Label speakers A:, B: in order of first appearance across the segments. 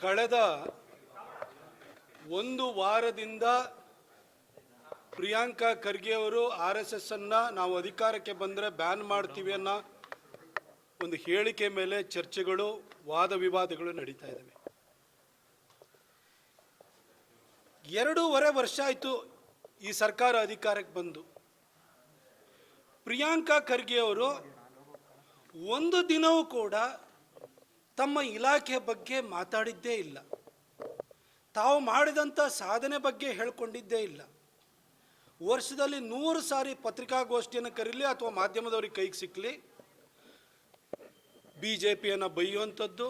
A: ಕಳೆದ ಒಂದು ವಾರದಿಂದ ಪ್ರಿಯಾಂಕಾ ಖರ್ಗೆ ಅವರು ಆರ್ ಎಸ್ ಎಸ್ ಅನ್ನ ನಾವು ಅಧಿಕಾರಕ್ಕೆ ಬಂದರೆ ಬ್ಯಾನ್ ಮಾಡ್ತೀವಿ ಅನ್ನೋ ಒಂದು ಹೇಳಿಕೆ ಮೇಲೆ ಚರ್ಚೆಗಳು, ವಾದ ವಿವಾದಗಳು ನಡೀತಾ ಇದ್ದಾವೆ ಎರಡೂವರೆ ವರ್ಷ ಆಯಿತು ಈ ಸರ್ಕಾರ ಅಧಿಕಾರಕ್ಕೆ ಬಂದು. ಪ್ರಿಯಾಂಕಾ ಖರ್ಗೆ ಅವರು ಒಂದು ದಿನವೂ ಕೂಡ ತಮ್ಮ ಇಲಾಖೆ ಬಗ್ಗೆ ಮಾತಾಡಿದ್ದೇ ಇಲ್ಲ. ತಾವು ಮಾಡಿದಂಥ ಸಾಧನೆ ಬಗ್ಗೆ ಹೇಳ್ಕೊಂಡಿದ್ದೇ ಇಲ್ಲ. ವರ್ಷದಲ್ಲಿ ನೂರು ಸಾರಿ ಪತ್ರಿಕಾಗೋಷ್ಠಿಯನ್ನು ಕರೀಲಿ ಅಥವಾ ಮಾಧ್ಯಮದವ್ರಿಗೆ ಕೈಗೆ ಸಿಕ್ಕಲಿ ಬಿ ಜೆ ಪಿಯನ್ನು ಬೈಯುವಂಥದ್ದು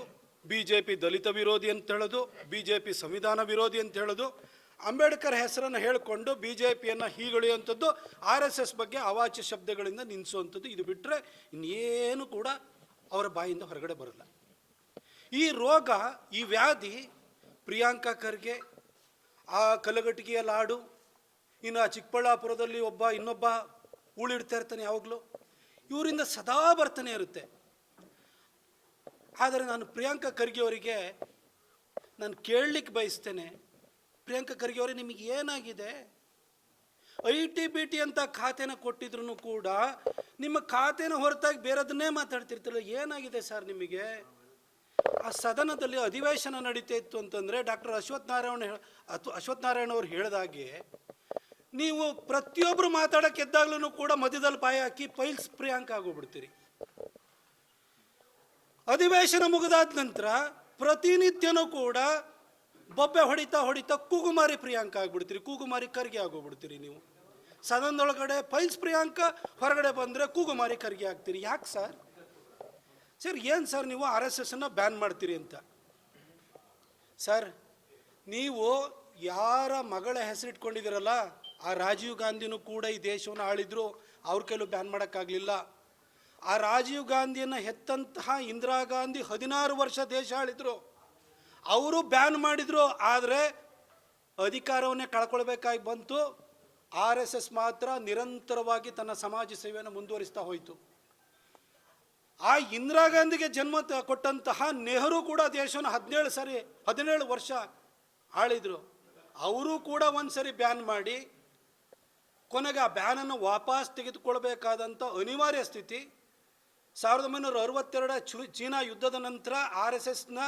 A: ಬಿ ಜೆ ಪಿ ದಲಿತ ವಿರೋಧಿ ಅಂತ ಹೇಳೋದು ಬಿ ಜೆ ಪಿ ಸಂವಿಧಾನ ವಿರೋಧಿ ಅಂತ ಹೇಳೋದು, ಅಂಬೇಡ್ಕರ್ ಹೆಸರನ್ನು ಹೇಳಿಕೊಂಡು ಬಿ ಜೆ ಪಿಯನ್ನು ಹೀಗೊಳಿಯುವಂಥದ್ದು, ಆರ್ ಎಸ್ ಎಸ್ ಬಗ್ಗೆ ಅವಾಚ್ಯ ಶಬ್ದಗಳಿಂದ ನಿಲ್ಲಿಸುವಂಥದ್ದು ಇದು ಬಿಟ್ಟರೆ ಇನ್ನೇನು ಕೂಡ ಅವರ ಬಾಯಿಂದ ಹೊರಗಡೆ ಬರಲ್ಲ. ಈ ರೋಗ, ಈ ವ್ಯಾಧಿ ಪ್ರಿಯಾಂಕಾ ಖರ್ಗೆ, ಆ ಕಲಗಟ್ಟಿಗೆಯ ಲಾಡು, ಇನ್ನು ಆ ಚಿಕ್ಕಬಳ್ಳಾಪುರದಲ್ಲಿ ಒಬ್ಬ, ಇನ್ನೊಬ್ಬ ಉಳಿಡ್ತಾ ಇರ್ತಾನೆ ಯಾವಾಗಲೂ. ಇವರಿಂದ ಸದಾ ಬರ್ತಾನೆ ಇರುತ್ತೆ. ಆದರೆ ನಾನು ಪ್ರಿಯಾಂಕಾ ಖರ್ಗೆ ಅವರಿಗೆ ನಾನು ಕೇಳಲಿಕ್ಕೆ ಬಯಸ್ತೇನೆ, ಪ್ರಿಯಾಂಕಾ ಖರ್ಗೆ ಅವರೇ ನಿಮಗೆ ಏನಾಗಿದೆ? ಐ ಟಿ ಬಿ ಟಿ ಅಂತ ಖಾತೆನ ಕೊಟ್ಟಿದ್ರು ಕೂಡ ನಿಮ್ಮ ಖಾತೆನ ಹೊರತಾಗಿ ಬೇರೆದನ್ನೇ ಮಾತಾಡ್ತಿರ್ತಿಲ್ಲ. ಏನಾಗಿದೆ ಸರ್ ನಿಮಗೆ? ಆ ಸದನದಲ್ಲಿ ಅಧಿವೇಶನ ನಡೀತಾ ಇತ್ತು ಅಂತಂದರೆ ಡಾಕ್ಟರ್ ಅಶ್ವಥ್ ನಾರಾಯಣ ಹೇಳ್- ಅಥ್ ಅಶ್ವಥ್ ನಾರಾಯಣ ಅವ್ರು ಹೇಳಿದಾಗೆ, ನೀವು ಪ್ರತಿಯೊಬ್ಬರು ಮಾತಾಡಕ್ಕೆ ಎದ್ದಾಗ್ಲೂ ಕೂಡ ಮಧ್ಯದಲ್ಲಿ ಬಾಯಿ ಹಾಕಿ ಪೈಲ್ಸ್ ಪ್ರಿಯಾಂಕ ಆಗೋಗ್ಬಿಡ್ತೀರಿ. ಅಧಿವೇಶನ ಮುಗಿದಾದ ನಂತರ ಪ್ರತಿನಿತ್ಯನೂ ಕೂಡ ಬೊಬ್ಬೆ ಹೊಡಿತಾ ಹೊಡಿತಾ ಕೂಗುಮಾರಿ ಪ್ರಿಯಾಂಕ ಆಗ್ಬಿಡ್ತೀರಿ, ಕೂಗುಮಾರಿ ಖರ್ಗೆ ಆಗೋಗ್ಬಿಡ್ತೀರಿ ನೀವು. ಸದನದೊಳಗಡೆ ಪೈಲ್ಸ್ ಪ್ರಿಯಾಂಕ, ಹೊರಗಡೆ ಬಂದರೆ ಕೂಗುಮಾರಿ ಖರ್ಗೆ ಆಗ್ತೀರಿ. ಯಾಕೆ ಸರ್? ಸರ್, ಏನು ಸರ್ ನೀವು ಆರ್ ಎಸ್ ಎಸ್ಸನ್ನು ಬ್ಯಾನ್ ಮಾಡ್ತೀರಿ ಅಂತ? ಸರ್, ನೀವು ಯಾರ ಮಗಳ ಹೆಸರಿಟ್ಕೊಂಡಿದ್ದೀರಲ್ಲ ಆ ರಾಜೀವ್ ಗಾಂಧಿನೂ ಕೂಡ ಈ ದೇಶವನ್ನು ಆಳಿದ್ರು, ಅವ್ರ ಕೈಲೂ ಬ್ಯಾನ್ ಮಾಡೋಕ್ಕಾಗಲಿಲ್ಲ. ಆ ರಾಜೀವ್ ಗಾಂಧಿಯನ್ನು ಹೆತ್ತಂತಹ ಇಂದಿರಾ ಗಾಂಧಿ ಹದಿನಾರು ವರ್ಷ ದೇಶ ಆಳಿದ್ರು. ಅವರು ಬ್ಯಾನ್ ಮಾಡಿದ್ರು, ಆದರೆ ಅಧಿಕಾರವನ್ನೇ ಕಳ್ಕೊಳ್ಬೇಕಾಗಿ ಬಂತು. ಆರ್ ಎಸ್ ಎಸ್ ಮಾತ್ರ ನಿರಂತರವಾಗಿ ತನ್ನ ಸಮಾಜ ಸೇವೆಯನ್ನು ಮುಂದುವರಿಸ್ತಾ ಹೋಯಿತು. ಆ ಇಂದಿರಾ ಗಾಂಧಿಗೆ ಜನ್ಮ ಕೊಟ್ಟಂತಹ ನೆಹರು ಕೂಡ ದೇಶವನ್ನು ಹದಿನೇಳು ಸರಿ, ಹದಿನೇಳು ವರ್ಷ ಆಳಿದ್ರು. ಅವರು ಕೂಡ ಒಂದು ಸರಿ ಬ್ಯಾನ್ ಮಾಡಿ, ಕೊನೆಗೆ ಆ ಬ್ಯಾನನ್ನು ವಾಪಸ್ ತೆಗೆದುಕೊಳ್ಬೇಕಾದಂಥ ಅನಿವಾರ್ಯ ಸ್ಥಿತಿ. ಸಾವಿರದ ಒಂಬೈನೂರ ಅರವತ್ತೆರಡ ಚು, ಚೀನಾ ಯುದ್ಧದ ನಂತರ ಆರ್ ಎಸ್ ಎಸ್ನ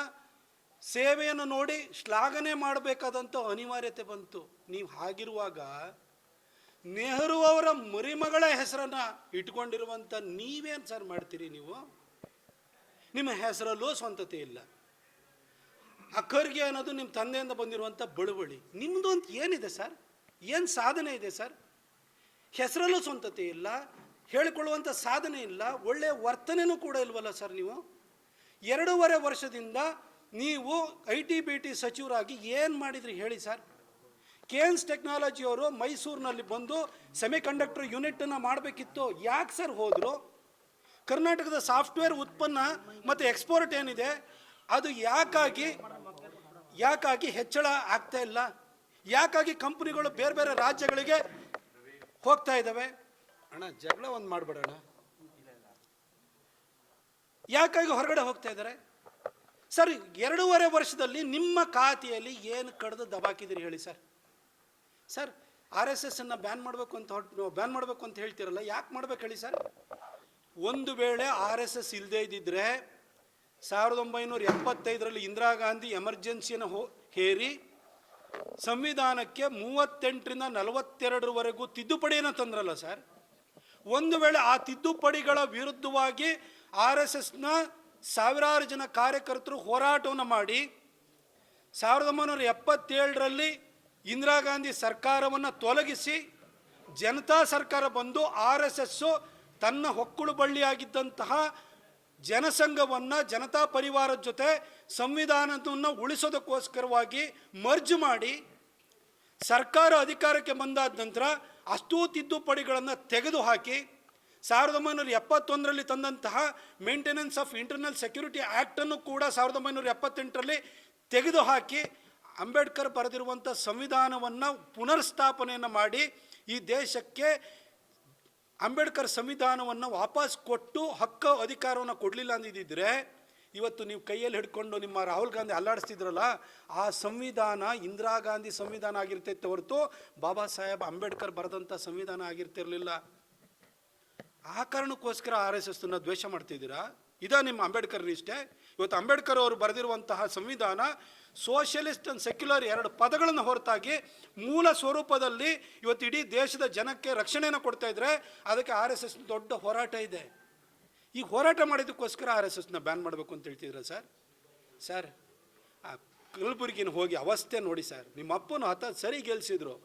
A: ಸೇವೆಯನ್ನು ನೋಡಿ ಶ್ಲಾಘನೆ ಮಾಡಬೇಕಾದಂಥ ಅನಿವಾರ್ಯತೆ ಬಂತು. ನೀವು ಹಾಗಿರುವಾಗ ನೆಹರು ಅವರ ಮರಿಮಗಳ ಹೆಸರನ್ನ ಇಟ್ಕೊಂಡಿರುವಂಥ ನೀವೇನು ಸರ್ ಮಾಡ್ತೀರಿ ನೀವು? ನಿಮ್ಮ ಹೆಸರಲ್ಲೂ ಸ್ವಂತತೆ ಇಲ್ಲ. ಅಖರ್ಗೆ ಅನ್ನೋದು ನಿಮ್ಮ ತಂದೆಯಿಂದ ಬಂದಿರುವಂಥ ಬಳುವಳಿ ನಿಮ್ಮದು ಅಂತ ಏನಿದೆ ಸರ್? ಏನು ಸಾಧನೆ ಇದೆ ಸರ್? ಹೆಸರಲ್ಲೂ ಸ್ವಂತತೆ ಇಲ್ಲ ಹೇಳಿಕೊಳ್ಳುವಂಥ ಸಾಧನೆ ಇಲ್ಲ ಒಳ್ಳೆಯ ವರ್ತನೆನೂ ಕೂಡ ಇಲ್ವಲ್ಲ ಸರ್ ನೀವು? ಎರಡೂವರೆ ವರ್ಷದಿಂದ ನೀವು ಐ ಟಿ ಬಿ ಟಿ ಸಚಿವರಾಗಿ ಏನು ಮಾಡಿದ್ರಿ ಹೇಳಿ ಸರ್? ಕೇನ್ಸ್ ಟೆಕ್ನಾಲಜಿ ಅವರು ಮೈಸೂರಿನಲ್ಲಿ ಬಂದು ಸೆಮಿಕಂಡಕ್ಟರ್ ಯೂನಿಟನ್ನು ಮಾಡಬೇಕಿತ್ತು. ಯಾಕೆ ಸರ್ ಹೋದರು? ಕರ್ನಾಟಕದ ಸಾಫ್ಟ್ವೇರ್ ಉತ್ಪನ್ನ ಮತ್ತು ಎಕ್ಸ್ಪೋರ್ಟ್ ಏನಿದೆ ಅದು ಯಾಕಾಗಿ ಯಾಕಾಗಿ ಹೆಚ್ಚಳ ಆಗ್ತಾ ಇಲ್ಲ? ಯಾಕಾಗಿ ಕಂಪ್ನಿಗಳು ಬೇರೆ ಬೇರೆ ರಾಜ್ಯಗಳಿಗೆ ಹೋಗ್ತಾ ಇದ್ದಾವೆ? ಅಣ್ಣ ಜಗಳ ಒಂದು ಮಾಡಬೇಡಣ್ಣ. ಯಾಕಾಗಿ ಹೊರಗಡೆ ಹೋಗ್ತಾ ಇದ್ದಾರೆ? ಸರ್ ಎರಡೂವರೆ ವರ್ಷದಲ್ಲಿ ನಿಮ್ಮ ಖಾತೆಯಲ್ಲಿ ಏನು ಕಡಿದು ದಬಾಕಿದಿರಿ ಹೇಳಿ sir? Sir, R S S ಅನ್ನು ಬ್ಯಾನ್ ಮಾಡಬೇಕು ಅಂತ ಹೊರಟು ಬ್ಯಾನ್ ಮಾಡಬೇಕು ಅಂತ ಹೇಳ್ತಿರಲ್ಲ, ಯಾಕೆ ಮಾಡ್ಬೇಕು ಹೇಳಿ ಸರ್? ಒಂದು ವೇಳೆ ಆರ್ ಎಸ್ ಎಸ್ ಇಲ್ಲದೇ ಇದ್ದಿದ್ರೆ ಸಾವಿರದ ಒಂಬೈನೂರ ಎಪ್ಪತ್ತೈದರಲ್ಲಿ ಇಂದಿರಾ ಗಾಂಧಿ ಎಮರ್ಜೆನ್ಸಿಯನ್ನು ಹೋ ಹೇರಿ ಸಂವಿಧಾನಕ್ಕೆ ಮೂವತ್ತೆಂಟರಿಂದ ನಲವತ್ತೆರಡರವರೆಗೂ ತಿದ್ದುಪಡಿಯನ್ನು ತಂದ್ರಲ್ಲ ಸರ್? ಒಂದು ವೇಳೆ ಆ ತಿದ್ದುಪಡಿಗಳ ವಿರುದ್ಧವಾಗಿ ಆರ್ ಎಸ್ ಎಸ್ನ ಸಾವಿರಾರು ಜನ ಕಾರ್ಯಕರ್ತರು ಹೋರಾಟವನ್ನು ಮಾಡಿ ಸಾವಿರದ ಒಂಬೈನೂರ ಎಪ್ಪತ್ತೇಳರಲ್ಲಿ ಇಂದಿರಾ ಗಾಂಧಿ ಸರ್ಕಾರವನ್ನು ತೊಲಗಿಸಿ ಜನತಾ ಸರ್ಕಾರ ಬಂದು ಆರ್ ಎಸ್ ಎಸ್ಸು ತನ್ನ ಹೊಕ್ಕುಳು ಬಳ್ಳಿಯಾಗಿದ್ದಂತಹ ಜನಸಂಘವನ್ನು, ಜನತಾ ಪರಿವಾರದ ಜೊತೆ ಸಂವಿಧಾನವನ್ನು ಉಳಿಸೋದಕ್ಕೋಸ್ಕರವಾಗಿ ಮರ್ಜ್ ಮಾಡಿ ಸರ್ಕಾರ ಅಧಿಕಾರಕ್ಕೆ ಬಂದಾದ ನಂತರ ಅಷ್ಟೂ ತಿದ್ದುಪಡಿಗಳನ್ನು ತೆಗೆದುಹಾಕಿ ಸಾವಿರದ ಒಂಬೈನೂರ ಎಪ್ಪತ್ತೊಂದರಲ್ಲಿ ತಂದಂತಹ ಮೇಂಟೆನೆನ್ಸ್ ಆಫ್ ಇಂಟರ್ನಲ್ ಸೆಕ್ಯೂರಿಟಿ ಆ್ಯಕ್ಟನ್ನು ಕೂಡ ಸಾವಿರದ ಒಂಬೈನೂರ ಎಪ್ಪತ್ತೆಂಟರಲ್ಲಿ ತೆಗೆದುಹಾಕಿ ಅಂಬೇಡ್ಕರ್ ಬರೆದಿರುವಂಥ ಸಂವಿಧಾನವನ್ನು ಪುನರ್ಸ್ಥಾಪನೆಯನ್ನು ಮಾಡಿ ಈ ದೇಶಕ್ಕೆ ಅಂಬೇಡ್ಕರ್ ಸಂವಿಧಾನವನ್ನು ವಾಪಸ್ ಕೊಟ್ಟು ಹಕ್ಕು ಅಧಿಕಾರವನ್ನು ಕೊಡಲಿಲ್ಲ ಅಂದಿದ್ದರೆ ಇವತ್ತು ನೀವು ಕೈಯಲ್ಲಿ ಹಿಡ್ಕೊಂಡು ನಿಮ್ಮ ರಾಹುಲ್ ಗಾಂಧಿ ಅಲ್ಲಾಡಿಸ್ತಿದ್ರಲ್ಲ, ಆ ಸಂವಿಧಾನ ಇಂದಿರಾ ಗಾಂಧಿ ಸಂವಿಧಾನ ಆಗಿರ್ತೈತೆ ಹೊರತು ಬಾಬಾ ಸಾಹೇಬ್ ಅಂಬೇಡ್ಕರ್ ಬರೆದಂಥ ಸಂವಿಧಾನ ಆಗಿರ್ತಿರಲಿಲ್ಲ. ಆ ಕಾರಣಕ್ಕೋಸ್ಕರ ಆರ್ ಎಸ್ ಎಸ್ನ ದ್ವೇಷ ಮಾಡ್ತಿದ್ದೀರಾ? ಇದ ನಿಮ್ಮ ಅಂಬೇಡ್ಕರ್ ಇಷ್ಟೇ ಇವತ್ತು ಅಂಬೇಡ್ಕರ್ ಅವರು ಬರೆದಿರುವಂತಹ ಸಂವಿಧಾನ ಸೋಷಿಯಲಿಸ್ಟ್ ಅಂಡ್ ಸೆಕ್ಯುಲರ್ ಎರಡು ಪದಗಳನ್ನು ಹೊರತಾಗಿ ಮೂಲ ಸ್ವರೂಪದಲ್ಲಿ ಇವತ್ತು ಇಡೀ ದೇಶದ ಜನಕ್ಕೆ ರಕ್ಷಣೆಯನ್ನು ಕೊಡ್ತಾ ಇದ್ರೆ ಅದಕ್ಕೆ ಆರ್ ಎಸ್ ಎಸ್ ದೊಡ್ಡ ಹೋರಾಟ ಇದೆ. ಈ ಹೋರಾಟ ಮಾಡಿದ್ದಕ್ಕೋಸ್ಕರ ಆರ್ ಎಸ್ ಎಸ್ನ ಬ್ಯಾನ್ ಮಾಡಬೇಕು ಅಂತ ಹೇಳ್ತಿದ್ರ ಸರ್? ಸರ್, ಆ ಕಲಬುರ್ಗಿನ ಹೋಗಿ ಅವಸ್ಥೆ ನೋಡಿ ಸರ್. ನಿಮ್ಮ ಅಪ್ಪನ ಹತ್ತ ಸರಿ ಗೆಲ್ಸಿದ್ರು.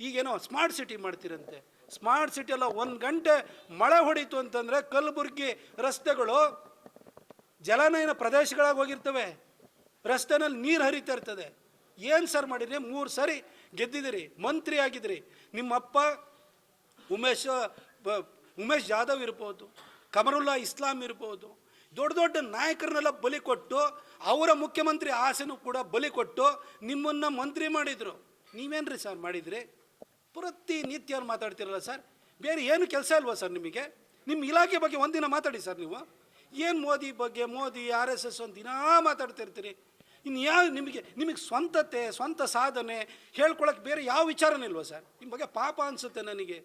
A: ಈಗೇನೋ ಸ್ಮಾರ್ಟ್ ಸಿಟಿ ಮಾಡ್ತೀರಂತೆ. ಸ್ಮಾರ್ಟ್ ಸಿಟಿ ಎಲ್ಲ ಒಂದು ಗಂಟೆ ಮಳೆ ಹೊಡೀತು ಅಂತಂದರೆ ಕಲಬುರ್ಗಿ ರಸ್ತೆಗಳು ಜಲನಯನ ಪ್ರದೇಶಗಳಾಗಿ ಹೋಗಿರ್ತವೆ. ರಸ್ತೆನಲ್ಲಿ ನೀರು ಹರಿತಾ ಇರ್ತದೆ. ಏನು ಸರ್ ಮಾಡಿದ್ರಿ? ಮೂರು ಸರಿ ಗೆದ್ದಿದ್ದೀರಿ. ಮಂತ್ರಿ ಆಗಿದ್ರಿ. ನಿಮ್ಮಪ್ಪ ಉಮೇಶ್ ಉಮೇಶ ಉಮೇಶ್ ಜಾಧವ್ ಇರ್ಬೋದು, ಕಮರುಲ್ಲಾ ಇಸ್ಲಾಂ ಇರ್ಬೋದು, ದೊಡ್ಡ ದೊಡ್ಡ ನಾಯಕರನ್ನೆಲ್ಲ ಬಲಿ ಕೊಟ್ಟು, ಅವರ ಮುಖ್ಯಮಂತ್ರಿ ಆಸೆನೂ ಕೂಡ ಬಲಿ ಕೊಟ್ಟು ನಿಮ್ಮನ್ನು ಮಂತ್ರಿ ಮಾಡಿದರು. ನೀವೇನ್ರಿ ಸರ್ ಮಾಡಿದ್ರಿ? ಪ್ರತಿನಿತ್ಯ ಮಾತಾಡ್ತಿರಲ್ಲ ಸರ್ ಬೇರೆ ಏನು ಕೆಲಸ ಇಲ್ವಾ ಸರ್ ನಿಮಗೆ? ನಿಮ್ಮ ಇಲಾಖೆ ಬಗ್ಗೆ ಒಂದಿನ ಮಾತಾಡಿ ಸರ್ ನೀವು. ಏನು ಮೋದಿ ಬಗ್ಗೆ? ಮೋದಿ ಆರ್ ಎಸ್ ಎಸ್ ಒಂದು ದಿನ ಮಾತಾಡ್ತಿರ್ತೀರಿ. ಇನ್ನು ಯಾವ ನಿಮಗೆ ನಿಮಗೆ ಸ್ವಂತತೆ, ಸ್ವಂತ ಸಾಧನೆ ಹೇಳ್ಕೊಳಕ್ಕೆ ಬೇರೆ ಯಾವ ವಿಚಾರನೇ ಇಲ್ವಾ ಸರ್? ನಿಮ್ಮ ಬಗ್ಗೆ ಪಾಪ ಅನಿಸುತ್ತೆ ನನಗೆ.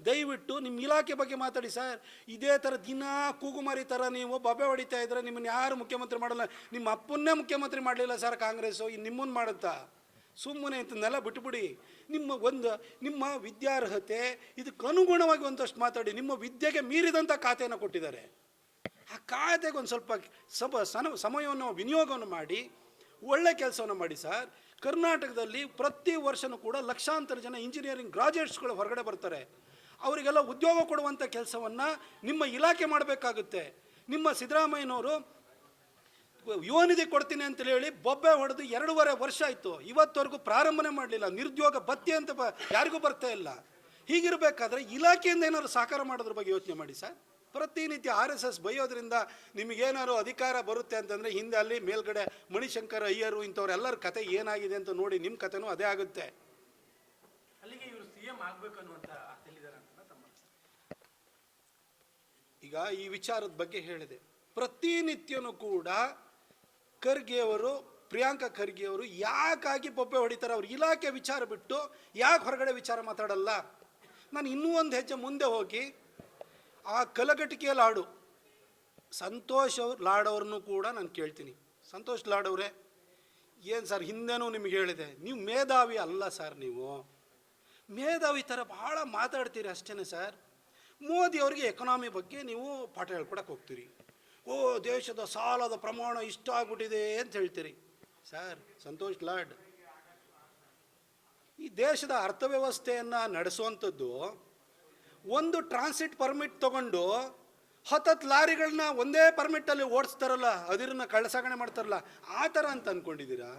A: ದಯವಿಟ್ಟು ನಿಮ್ಮ ಇಲಾಖೆ ಬಗ್ಗೆ ಮಾತಾಡಿ ಸರ್. ಇದೇ ಥರ ದಿನ ಕೂಗುಮಾರಿ ಥರ ನೀವು ಬಬೆ ಹೊಡಿತಾ ಇದ್ರೆ ನಿಮ್ಮನ್ನು ಯಾರು ಮುಖ್ಯಮಂತ್ರಿ ಮಾಡಲ್ಲ. ನಿಮ್ಮ ಅಪ್ಪನ್ನೇ ಮುಖ್ಯಮಂತ್ರಿ ಮಾಡಲಿಲ್ಲ ಸರ್ ಕಾಂಗ್ರೆಸ್ಸು, ಇನ್ನು ನಿಮ್ಮನ್ನು ಮಾಡುತ್ತಾ? ಸುಮ್ಮನೆ ಇಂಥನ್ನೆಲ್ಲ ಬಿಟ್ಬಿಡಿ. ನಿಮ್ಮ ಒಂದು, ನಿಮ್ಮ ವಿದ್ಯಾರ್ಹತೆ ಇದಕ್ಕೆ ಅನುಗುಣವಾಗಿ ಒಂದಷ್ಟು ಮಾತಾಡಿ. ನಿಮ್ಮ ವಿದ್ಯೆಗೆ ಮೀರಿದಂಥ ಖಾತೆಯನ್ನು ಕೊಟ್ಟಿದ್ದಾರೆ. ಆ ಖಾತೆಗೆ ಒಂದು ಸ್ವಲ್ಪ ಸಮ ಸಮಯವನ್ನು, ವಿನಿಯೋಗವನ್ನು ಮಾಡಿ. ಒಳ್ಳೆ ಕೆಲಸವನ್ನು ಮಾಡಿ ಸರ್. ಕರ್ನಾಟಕದಲ್ಲಿ ಪ್ರತಿ ವರ್ಷನೂ ಕೂಡ ಲಕ್ಷಾಂತರ ಜನ ಇಂಜಿನಿಯರಿಂಗ್ ಗ್ರಾಜುಯೇಟ್ಸ್ಗಳು ಹೊರಗಡೆ ಬರ್ತಾರೆ. ಅವರಿಗೆಲ್ಲ ಉದ್ಯೋಗ ಕೊಡುವಂಥ ಕೆಲಸವನ್ನು ನಿಮ್ಮ ಇಲಾಖೆ ಮಾಡಬೇಕಾಗುತ್ತೆ. ನಿಮ್ಮ ಸಿದ್ದರಾಮಯ್ಯನವರು ಯುವ ನಿಧಿ ಕೊಡ್ತೀನಿ ಅಂತ ಹೇಳಿ ಬೊಬ್ಬೆ ಹೊಡೆದು ಎರಡೂವರೆ ವರ್ಷ ಆಯಿತು. ಇವತ್ತವರೆಗೂ ಪ್ರಾರಂಭನೆ ಮಾಡಲಿಲ್ಲ. ನಿರುದ್ಯೋಗ ಭತ್ಯೆ ಅಂತ ಯಾರಿಗೂ ಬರ್ತಾ ಇಲ್ಲ. ಹೀಗಿರಬೇಕಾದ್ರೆ ಇಲಾಖೆಯಿಂದ ಏನಾದ್ರು ಸಹಕಾರ ಮಾಡೋದ್ರ ಬಗ್ಗೆ ಯೋಚನೆ ಮಾಡಿ ಸರ್. ಪ್ರತಿನಿತ್ಯ ಆರ್ ಎಸ್ ಎಸ್ ಬೈಯೋದ್ರಿಂದ ನಿಮಗೇನಾದ್ರು ಅಧಿಕಾರ ಬರುತ್ತೆ ಅಂತಂದರೆ ಹಿಂದೆ ಅಲ್ಲಿ ಮೇಲ್ಗಡೆ ಮಣಿಶಂಕರ್ ಅಯ್ಯರು ಇಂಥವ್ರೆಲ್ಲರ ಕತೆ ಏನಾಗಿದೆ ಅಂತ ನೋಡಿ ನಿಮ್ಮ ಕತೆನೂ ಅದೇ ಆಗುತ್ತೆ. ಈಗ ಈ ವಿಚಾರದ ಬಗ್ಗೆ ಹೇಳಿದೆ. ಪ್ರತಿನಿತ್ಯನೂ ಕೂಡ ಖರ್ಗೆಯವರು ಪ್ರಿಯಾಂಕಾ ಖರ್ಗೆ ಅವರು ಯಾಕಾಗಿ ಬೊಬ್ಬೆ ಹೊಡಿತಾರೆ? ಅವ್ರ ಇಲಾಖೆ ವಿಚಾರ ಬಿಟ್ಟು ಯಾಕೆ ಹೊರಗಡೆ ವಿಚಾರ ಮಾತಾಡಲ್ಲ? ನಾನು ಇನ್ನೂ ಒಂದು ಹೆಜ್ಜೆ ಮುಂದೆ ಹೋಗಿ ಆ ಕಲಘಟಕಿಯ ಲಾಡು. ಸಂತೋಷ್ ಅವ್ರು ಕೂಡ ನಾನು ಕೇಳ್ತೀನಿ. ಸಂತೋಷ್ ಲಾಡವ್ರೆ, ಏನು ಸರ್ ಹಿಂದೆನೂ ನಿಮಗೆ ಹೇಳಿದೆ, ನೀವು ಮೇಧಾವಿ ಅಲ್ಲ ಸರ್ ನೀವು. ಮೇಧಾವಿ ಥರ ಭಾಳ ಮಾತಾಡ್ತೀರಿ ಅಷ್ಟೇ ಸರ್. ಮೋದಿ ಅವರಿಗೆ ಎಕನಾಮಿ ಬಗ್ಗೆ ನೀವು ಪಾಠ ಹೇಳ್ಕೊಡಕ್ಕೆ ಹೋಗ್ತೀರಿ. ಓ, ದೇಶದ ಸಾಲದ ಪ್ರಮಾಣ ಇಷ್ಟ ಆಗ್ಬಿಟ್ಟಿದೆ ಅಂತ ಹೇಳ್ತೀರಿ. ಸರ್, ಸಂತೋಷ್ ಲಾಡ್, ಈ ದೇಶದ ಅರ್ಥವ್ಯವಸ್ಥೆಯನ್ನು ನಡೆಸುವಂಥದ್ದು ಒಂದು ಟ್ರಾನ್ಸಿಟ್ ಪರ್ಮಿಟ್ ತಗೊಂಡು ಹತ್ತತ್ತು ಲಾರಿಗಳನ್ನ ಒಂದೇ ಪರ್ಮಿಟಲ್ಲಿ ಓಡಿಸ್ತಾರಲ್ಲ, ಅದಿರನ್ನ ಕಳ್ಳಸಾಗಣೆ ಮಾಡ್ತಾರಲ್ಲ, ಆ ಥರ ಅಂತ ಅಂದ್ಕೊಂಡಿದ್ದೀರಾ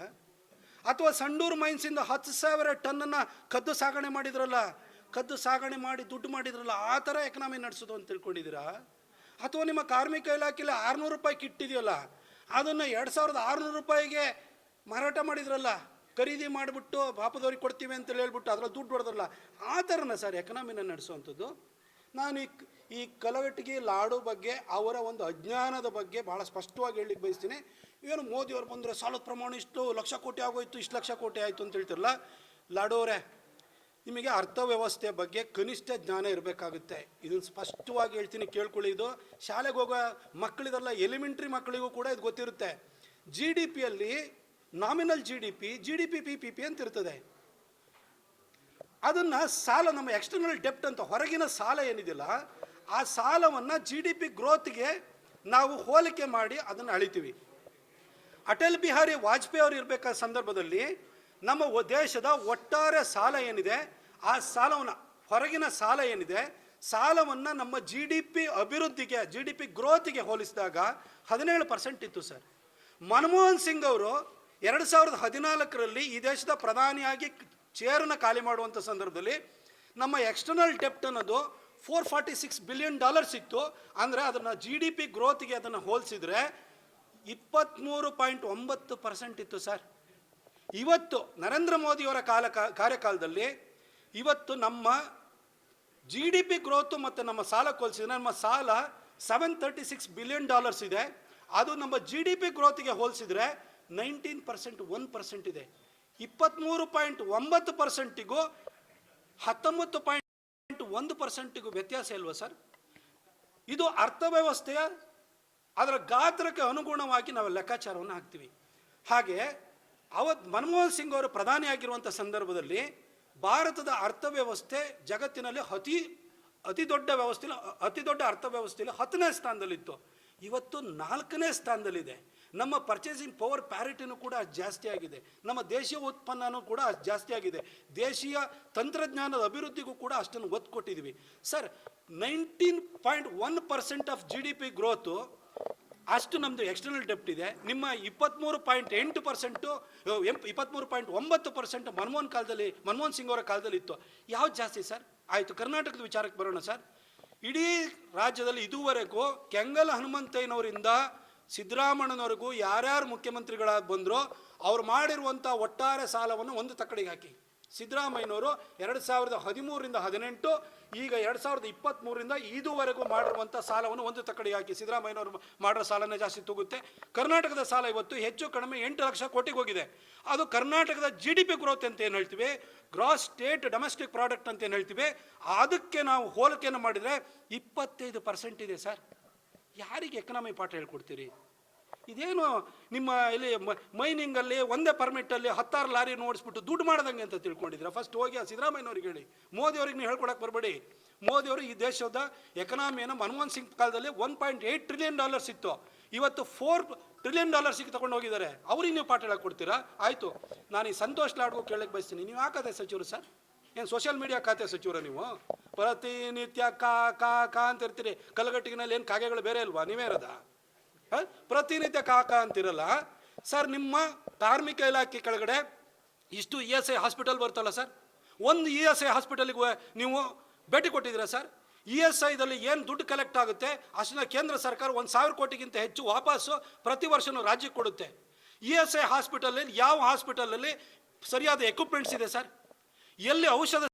A: ಅಥವಾ ಸಂಡೂರು ಮೈನ್ಸಿಂದ ಹತ್ತು ಸಾವಿರ ಟನ್ನನ್ನು ಕದ್ದು ಸಾಗಣೆ ಮಾಡಿದ್ರಲ್ಲ, ಕದ್ದು ಸಾಗಣೆ ಮಾಡಿ ದುಡ್ಡು ಮಾಡಿದ್ರಲ್ಲ, ಆ ಥರ ಎಕನಾಮಿ ನಡೆಸೋದು ಅಂತ ತಿಳ್ಕೊಂಡಿದ್ದೀರಾ? ಅಥವಾ ನಿಮ್ಮ ಕಾರ್ಮಿಕ ಇಲಾಖೆಯಲ್ಲಿ ಆರುನೂರು ರೂಪಾಯಿ ಕಿಟ್ಟಿದೆಯಲ್ಲ, ಅದನ್ನು ಎರಡು ಸಾವಿರದ ಆರುನೂರು ರೂಪಾಯಿಗೆ ಮಾರಾಟ ಮಾಡಿದ್ರಲ್ಲ ಖರೀದಿ ಮಾಡಿಬಿಟ್ಟು ಪಾಪದವ್ರಿಗೆ ಕೊಡ್ತೀವಿ ಅಂತೇಳಿ ಹೇಳ್ಬಿಟ್ಟು ಅದರಲ್ಲಿ ದುಡ್ಡು ಹೊಡೆದ್ರಲ್ಲ, ಆ ಥರನ ಸರ್ ಎಕನಾಮಿನ ನಡೆಸುವಂಥದ್ದು ನಾನು ಈ ಈ ಕಲಗಟ್ಟಿಗೆ ಲಾಡು ಬಗ್ಗೆ, ಅವರ ಒಂದು ಅಜ್ಞಾನದ ಬಗ್ಗೆ ಭಾಳ ಸ್ಪಷ್ಟವಾಗಿ ಹೇಳಲಿಕ್ಕೆ ಬಯಸ್ತೀನಿ. ಏನು ಮೋದಿಯವ್ರು ಬಂದರೆ ಸಾಲದ ಪ್ರಮಾಣ ಇಷ್ಟು, ಲಕ್ಷ ಕೋಟಿ ಆಗೋಯ್ತು, ಇಷ್ಟು ಲಕ್ಷ ಕೋಟಿ ಆಯಿತು ಅಂತ ಹೇಳ್ತಿರಲ್ಲ? ಲಾಡೋರೆ ನಿಮಗೆ ಅರ್ಥವ್ಯವಸ್ಥೆ ಬಗ್ಗೆ ಕನಿಷ್ಠ ಜ್ಞಾನ ಇರಬೇಕಾಗುತ್ತೆ. ಇದನ್ನು ಸ್ಪಷ್ಟವಾಗಿ ಹೇಳ್ತೀನಿ, ಕೇಳ್ಕೊಳ್ಳಿ ಇದು. ಶಾಲೆಗೆ ಹೋಗೋ ಮಕ್ಕಳಿದಲ್ಲ ಎಲಿಮೆಂಟ್ರಿ ಮಕ್ಕಳಿಗೂ ಕೂಡ ಇದು ಗೊತ್ತಿರುತ್ತೆ. ಜಿ ಡಿ ಪಿಯಲ್ಲಿ nominal G D P G D P P P P ಅಂತ ಇರ್ತದೆ ಅದನ್ನು ಸಾಲ, ನಮ್ಮ ಎಕ್ಸ್ಟರ್ನಲ್ ಡೆಪ್ಟ್ ಅಂತ ಹೊರಗಿನ ಸಾಲ ಏನಿದಿಲ್ಲ, ಆ ಸಾಲವನ್ನು ಜಿ ಡಿ ಪಿ ಗ್ರೋತ್ಗೆ ನಾವು ಹೋಲಿಕೆ ಮಾಡಿ ಅದನ್ನು ಅಳಿತೀವಿ. ಅಟಲ್ ಬಿಹಾರಿ ವಾಜಪೇಯಿ ಅವರು ಇರಬೇಕಾದ ಸಂದರ್ಭದಲ್ಲಿ, ನಮ್ಮ ದೇಶದ ಒಟ್ಟಾರೆ ಸಾಲ ಏನಿದೆ, ಆ ಸಾಲವನ್ನು, ಹೊರಗಿನ ಸಾಲ ಏನಿದೆ, ಸಾಲವನ್ನು ನಮ್ಮ ಜಿ ಡಿ ಪಿ ಅಭಿವೃದ್ಧಿಗೆ ಜಿ ಡಿ ಪಿ ಗ್ರೋತಿಗೆ ಹೋಲಿಸಿದಾಗ ಹದಿನೇಳು ಪರ್ಸೆಂಟ್ ಇತ್ತು ಸರ್. ಮನಮೋಹನ್ ಸಿಂಗ್ ಅವರು ಎರಡು ಸಾವಿರದ ಹದಿನಾಲ್ಕರಲ್ಲಿ ಈ ದೇಶದ ಪ್ರಧಾನಿಯಾಗಿ ಚೇರನ್ನು ಖಾಲಿ ಮಾಡುವಂಥ ಸಂದರ್ಭದಲ್ಲಿ ನಮ್ಮ ಎಕ್ಸ್ಟರ್ನಲ್ ಡೆಪ್ಟ್ ಅನ್ನೋದು four forty six billion dollars ಇತ್ತು. ಅಂದರೆ ಅದನ್ನು ಜಿ ಡಿ ಪಿ ಗ್ರೋತ್ಗೆ ಅದನ್ನು ಹೋಲಿಸಿದ್ರೆ ಇಪ್ಪತ್ತ್ಮೂರು ಪಾಯಿಂಟ್ ಒಂಬತ್ತು ಪರ್ಸೆಂಟ್ ಇತ್ತು ಸರ್. ಇವತ್ತು ನರೇಂದ್ರ ಮೋದಿಯವರ ಕಾಲ ಕಾರ್ಯಕಾಲದಲ್ಲಿ ಇವತ್ತು ನಮ್ಮ ಜಿ ಡಿ ಪಿ ಗ್ರೋತು ಮತ್ತು ನಮ್ಮ ಸಾಲ ಹೋಲಿಸಿದ್ರೆ ನಮ್ಮ ಸಾಲ seven thirty six billion dollars ಇದೆ. ಅದು ನಮ್ಮ ಜಿ ಡಿ ಪಿ ಗ್ರೋತ್ಗೆ ಹೋಲಿಸಿದ್ರೆ ನೈನ್ಟೀನ್ ಪರ್ಸೆಂಟ್ ಒನ್ ಪರ್ಸೆಂಟ್ ಇದೆ. ಇಪ್ಪತ್ತ್ಮೂರು ಪಾಯಿಂಟ್ ಒಂಬತ್ತು ಪರ್ಸೆಂಟಿಗೂ ಹತ್ತೊಂಬತ್ತು ಪಾಯಿಂಟ್ ಒಂದು ಪರ್ಸೆಂಟಿಗೂ ವ್ಯತ್ಯಾಸ ಇಲ್ವಾ ಸರ್? ಇದು ಅರ್ಥವ್ಯವಸ್ಥೆಯ ಅದರ ಗಾತ್ರಕ್ಕೆ ಅನುಗುಣವಾಗಿ ನಾವು ಲೆಕ್ಕಾಚಾರವನ್ನು ಹಾಕ್ತೀವಿ. ಹಾಗೆ ಅವತ್ ಮನಮೋಹನ್ ಸಿಂಗ್ ಅವರು ಪ್ರಧಾನಿಯಾಗಿರುವಂಥ ಸಂದರ್ಭದಲ್ಲಿ ಭಾರತದ ಅರ್ಥವ್ಯವಸ್ಥೆ ಜಗತ್ತಿನಲ್ಲಿ ಅತಿ ಅತಿ ದೊಡ್ಡ ವ್ಯವಸ್ಥೆಯಲ್ಲಿ ಅತಿ ದೊಡ್ಡ ಅರ್ಥವ್ಯವಸ್ಥೆಯಲ್ಲಿ ಹತ್ತನೇ ಸ್ಥಾನದಲ್ಲಿತ್ತು. ಇವತ್ತು ನಾಲ್ಕನೇ ಸ್ಥಾನದಲ್ಲಿದೆ. ನಮ್ಮ ಪರ್ಚೇಸಿಂಗ್ ಪವರ್ ಪ್ಯಾರಿಟಿನೂ ಕೂಡ ಜಾಸ್ತಿ ಆಗಿದೆ. ನಮ್ಮ ದೇಶೀಯ ಉತ್ಪನ್ನನೂ ಕೂಡ ಜಾಸ್ತಿ ಆಗಿದೆ. ದೇಶೀಯ ತಂತ್ರಜ್ಞಾನದ ಅಭಿವೃದ್ಧಿಗೂ ಕೂಡ ಅಷ್ಟನ್ನು ಒತ್ತು ಕೊಟ್ಟಿದ್ದೀವಿ sir nineteen point one percent of G D P growth ಅಷ್ಟು ನಮ್ಮದು ಎಕ್ಸ್ಟರ್ನಲ್ ಡೆಪ್ಟ್ ಇದೆ. ನಿಮ್ಮ ಇಪ್ಪತ್ತ್ಮೂರು ಪಾಯಿಂಟ್ ಎಂಟು ಪರ್ಸೆಂಟು ಇಪ್ಪತ್ತ್ಮೂರು ಪಾಯಿಂಟ್ ಒಂಬತ್ತು ಪರ್ಸೆಂಟ್ ಮನಮೋಹನ್ ಕಾಲದಲ್ಲಿ, ಮನಮೋಹನ್ ಸಿಂಗ್ ಅವರ ಕಾಲದಲ್ಲಿ ಇತ್ತು. ಯಾವ್ದು ಜಾಸ್ತಿ ಸರ್? ಆಯಿತು, ಕರ್ನಾಟಕದ ವಿಚಾರಕ್ಕೆ ಬರೋಣ ಸರ್. ಇಡೀ ರಾಜ್ಯದಲ್ಲಿ ಇದುವರೆಗೂ ಕೆಂಗಲ್ ಹನುಮಂತಯ್ಯನವರಿಂದ ಸಿದ್ದರಾಮಣ್ಣನವರೆಗೂ ಯಾರ್ಯಾರು ಮುಖ್ಯಮಂತ್ರಿಗಳಾಗಿ ಬಂದರೋ ಅವ್ರು ಮಾಡಿರುವಂಥ ಒಟ್ಟಾರೆ ಸಾಲವನ್ನು ಒಂದು ತಕ್ಕಡಿಗೆ ಹಾಕಿ. ಸಿದ್ದರಾಮಯ್ಯನವರು ಎರಡು ಸಾವಿರದ ಹದಿಮೂರರಿಂದ ಹದಿನೆಂಟು, ಈಗ ಎರಡು ಸಾವಿರದ ಇಪ್ಪತ್ತ್ಮೂರರಿಂದ ಇದುವರೆಗೂ ಮಾಡಿರುವಂಥ ಸಾಲವನ್ನು ಒಂದು ತಕ್ಕಡಿ ಹಾಕಿ ಸಿದ್ದರಾಮಯ್ಯನವರು ಮಾಡಿರೋ ಸಾಲನೇ ಜಾಸ್ತಿ ತೂಗುತ್ತೆ. ಕರ್ನಾಟಕದ ಸಾಲ ಇವತ್ತು ಹೆಚ್ಚು ಕಡಿಮೆ ಎಂಟು ಲಕ್ಷ ಕೋಟಿಗೆ ಹೋಗಿದೆ. ಅದು ಕರ್ನಾಟಕದ ಜಿ ಡಿ ಪಿ ಗ್ರೋತ್ ಅಂತ ಏನು ಹೇಳ್ತೀವಿ? ಗ್ರಾಸ್ ಸ್ಟೇಟ್ ಡೊಮೆಸ್ಟಿಕ್ ಪ್ರಾಡಕ್ಟ್ ಅಂತ ಏನು ಹೇಳ್ತೀವಿ? ಅದಕ್ಕೆ ನಾವು ಹೋಲಿಕೆಯನ್ನು ಮಾಡಿದರೆ ಇಪ್ಪತ್ತೈದು ಪರ್ಸೆಂಟ್ ಇದೆ ಸರ್. ಯಾರಿಗೆ ಎಕನಾಮಿ ಪಾಠ ಹೇಳ್ಕೊಡ್ತೀರಿ? ಇದೇನು ನಿಮ್ಮ ಇಲ್ಲಿ ಮೈನಿಂಗಲ್ಲಿ ಒಂದೇ ಪರ್ಮಿಟಲ್ಲಿ ಹತ್ತಾರು ಲಾರಿ ನೋಡಿಸ್ಬಿಟ್ಟು ದುಡ್ಡು ಮಾಡ್ದಂಗೆ ಅಂತ ತಿಳ್ಕೊಂಡಿದ್ರೆ ಫಸ್ಟ್ ಹೋಗಿ ಆ ಸಿದ್ದರಾಮಯ್ಯನವ್ರಿಗೆ ಹೇಳಿ. ಮೋದಿ ಅವ್ರಿಗೆ ನೀವು ಹೇಳ್ಕೊಡಕ್ಕೆ ಬರಬೇಡಿ. ಮೋದಿ ಅವರು ಈ ದೇಶದ ಎಕನಾಮಿಯನ್ನು ಮನಮೋಹನ್ ಸಿಂಗ್ ಕಾಲದಲ್ಲಿ one point eight trillion dollars ಇತ್ತು. ಇವತ್ತು ಫೋರ್ ಟ್ರಿಲಿಯನ್ ಡಾಲರ್ಸಿಗೆ ತಗೊಂಡು ಹೋಗಿದ್ದಾರೆ. ಅವ್ರಿಗೆ ನೀವು ಪಾಠ ಕೊಡ್ತೀರಾ? ಆಯಿತು. ನಾನು ಈ ಸಂತೋಷ್ ಲಾಡ್ಗೂ ಕೇಳಕ್ಕೆ ಬಯಸ್ತೀನಿ. ನೀವು ಯಾಕದೆ ಸಚಿವರು ಸರ್? ಏನು ಸೋಷಿಯಲ್ ಮೀಡಿಯಾ ಖಾತೆ ಸಚಿವರ ನೀವು? ಪ್ರತಿನಿತ್ಯ ಕಾ ಕಾ ಕಾ ಅಂತ ಇರ್ತೀರಿ. ಕಲ್ಲಗಟ್ಟಿಗಿನಲ್ಲಿ ಏನು ಕಾಗೆಗಳು ಬೇರೆ ಇಲ್ವಾ ನೀವೇ ಇರೋದ? ಪ್ರತಿನಿತ್ಯ ಕಾಕ ಅಂತಿರಲ್ಲ. ಸರ್, ನಿಮ್ಮ ಕಾರ್ಮಿಕ ಇಲಾಖೆ ಕೆಳಗಡೆ ಇಷ್ಟು ಇ ಎಸ್ ಐ ಹಾಸ್ಪಿಟಲ್ ಬರ್ತಲ್ಲ ಸರ್? ಒಂದು ಇ ಎಸ್ ಐ ಹಾಸ್ಪಿಟಲ್ಗೆ ನೀವು ಭೇಟಿ ಕೊಟ್ಟಿದ್ದೀರಾ ಸರ್? ಇ ಎಸ್ ಐದಲ್ಲಿ ಏನು ದುಡ್ಡು ಕಲೆಕ್ಟ್ ಆಗುತ್ತೆ? ಅಷ್ಟನ್ನ ಕೇಂದ್ರ ಸರ್ಕಾರ ಒಂದು ಸಾವಿರ ಕೋಟಿಗಿಂತ ಹೆಚ್ಚು ವಾಪಸ್ಸು ಪ್ರತಿ ವರ್ಷನೂ ರಾಜ್ಯಕ್ಕೆ ಕೊಡುತ್ತೆ. ಇ ಎಸ್ ಐ ಹಾಸ್ಪಿಟಲಲ್ಲಿ ಯಾವ ಹಾಸ್ಪಿಟಲಲ್ಲಿ ಸರಿಯಾದ ಎಕ್ವಿಪ್ಮೆಂಟ್ಸ್ ಇದೆ ಸರ್? ಎಲ್ಲಿ ಔಷಧ